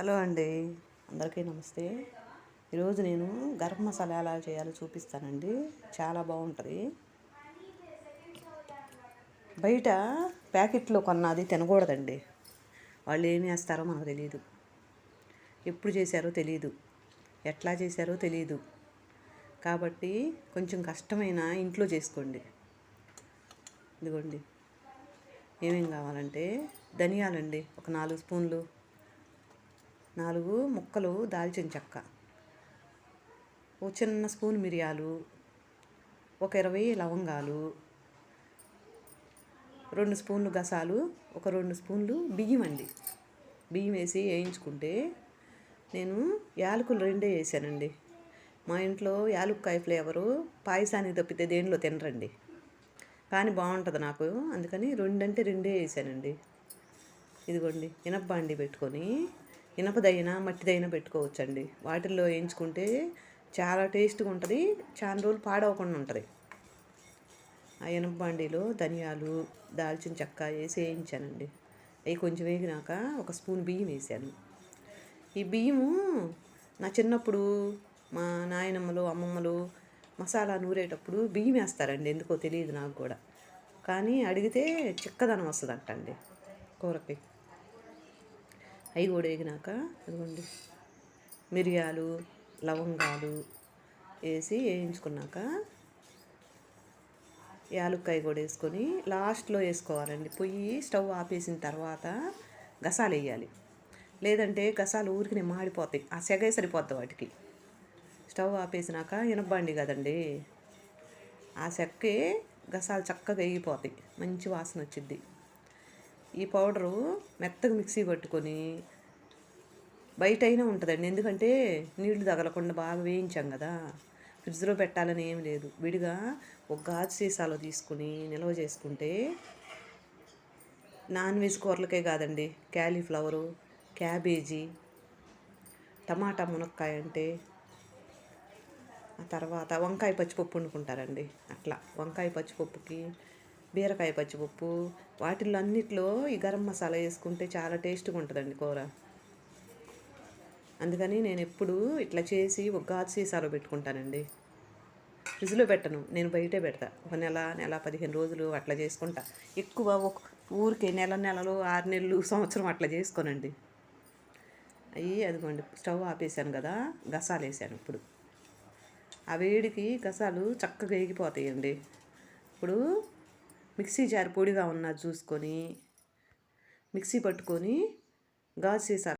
Hello అండి. అందరికీ నమస్తే. ఈరోజు నేను గరం మసాలా ఎలా చేయాలో చూపిస్తానండి. చాలా బాగుంటుంది. బయట ప్యాకెట్లో కొన్నది తినకూడదండి. వాళ్ళు ఏమి వేస్తారో మనకు తెలియదు ఎప్పుడు చేశారో తెలియదు ఎట్లా చేశారో తెలియదు కాబట్టి కొంచెం కష్టమైన ఇంట్లో చేసుకోండి. ఇదిగోండి. ఏమేం కావాలంటే ధనియాలండి. ఒక నాలుగు స్పూన్లు. నాలుగు ముక్కలు దాల్చిన చెక్క. ఓ చిన్న స్పూన్ మిరియాలు ఒక ఇరవై లవంగాలు రెండు స్పూన్లు గసాలు ఒక రెండు స్పూన్లు బియ్యం అండి. బియ్యం వేసి వేయించుకుంటే నేను యాలకులు రెండే వేసానండి. మా ఇంట్లో యాలుక్కాయ ఫ్లేవరు పాయసానికి తప్పితే దేనిలో తినరండి. కానీ బాగుంటుంది నాకు అందుకని రెండంటే రెండే వేసానండి. ఇదిగోండి ఇనప్పాండి పెట్టుకొని ఇనపదైనా మట్టిదైనా పెట్టుకోవచ్చండి. వాటిల్లో వేయించుకుంటే చాలా టేస్ట్గా ఉంటుంది. చాలా రోజులు పాడవకుండా ఉంటుంది. ఆ ఇనప బాండీలో ధనియాలు దాల్చిన చెక్క వేసి వేయించానండి. అవి కొంచెం వేగినాక ఒక స్పూన్ బియ్యం వేసాను. ఈ బియ్యము నా చిన్నప్పుడు మా నాయనమ్మలు అమ్మమ్మలు మసాలా నూరేటప్పుడు బియ్యం వేస్తారండి. ఎందుకో తెలియదు నాకు కూడా. కానీ అడిగితే చిక్కదనం వస్తుందంటండి కూరకి. అవి కూడా వేగినాక అదిగోండి. మిరియాలు లవంగాలు వేసి వేయించుకున్నాక యాలుక్కాయ కూడా వేసుకొని లాస్ట్లో వేసుకోవాలండి. పొయ్యి స్టవ్ ఆపేసిన తర్వాత గసాలు వేయాలి. లేదంటే గసాలు ఊరికి మాడిపోతాయి. ఆ సెగే సరిపోద్ది వాటికి. స్టవ్ ఆపేసినాక ఇనబ్బండి కదండి. ఆ సెక్కే గసాలు చక్కగా వేగిపోతాయి. మంచి వాసన వచ్చిద్ది. ఈ పౌడరు మెత్తగా మిక్సీ పట్టుకొని బయట అయినా ఉంటుందండి. ఎందుకంటే నీళ్ళు తగలకుండా బాగా వేయించాం కదా. ఫ్రిడ్జ్లో పెట్టాలని ఏం లేదు. విడిగా ఒక గాజు సీసాలో తీసుకుని నిల్వ చేసుకుంటే నాన్ వెజ్ కూరలకే కాదండి. క్యాలీఫ్లవరు క్యాబేజీ టమాటా మునక్కాయ అంటే ఆ తర్వాత వంకాయ పచ్చిపప్పు వండుకుంటారండి. అట్లా వంకాయ పచ్చిపప్పుకి బీరకాయ పచ్చిపప్పు వాటిల్లో అన్నిట్లో ఈ గరం మసాలా వేసుకుంటే చాలా టేస్ట్గా ఉంటుందండి కూర. అందుకని నేను ఎప్పుడు ఇట్లా చేసి ఒక గాజు సీసాలో పెట్టుకుంటానండి. ఫ్రిడ్జ్లో పెట్టను నేను బయటే పెడతా. ఒక నెల నెల పదిహేను రోజులు అట్లా చేసుకుంటా. ఎక్కువ ఒక ఊరికి నెల నెలలు ఆరు నెలలు సంవత్సరం అట్లా చేసుకోనండి. అయ్యి అదిగోండి స్టవ్ ఆపేసాను కదా గసాలు వేసాను ఇప్పుడు. ఆ వేడికి గసాలు చక్కగా వేగిపోతాయండి. ఇప్పుడు మిక్సీ జార్ పొడిగా ఉన్న చూసుకొని మిక్సీ పట్టుకొని గాజు సీసా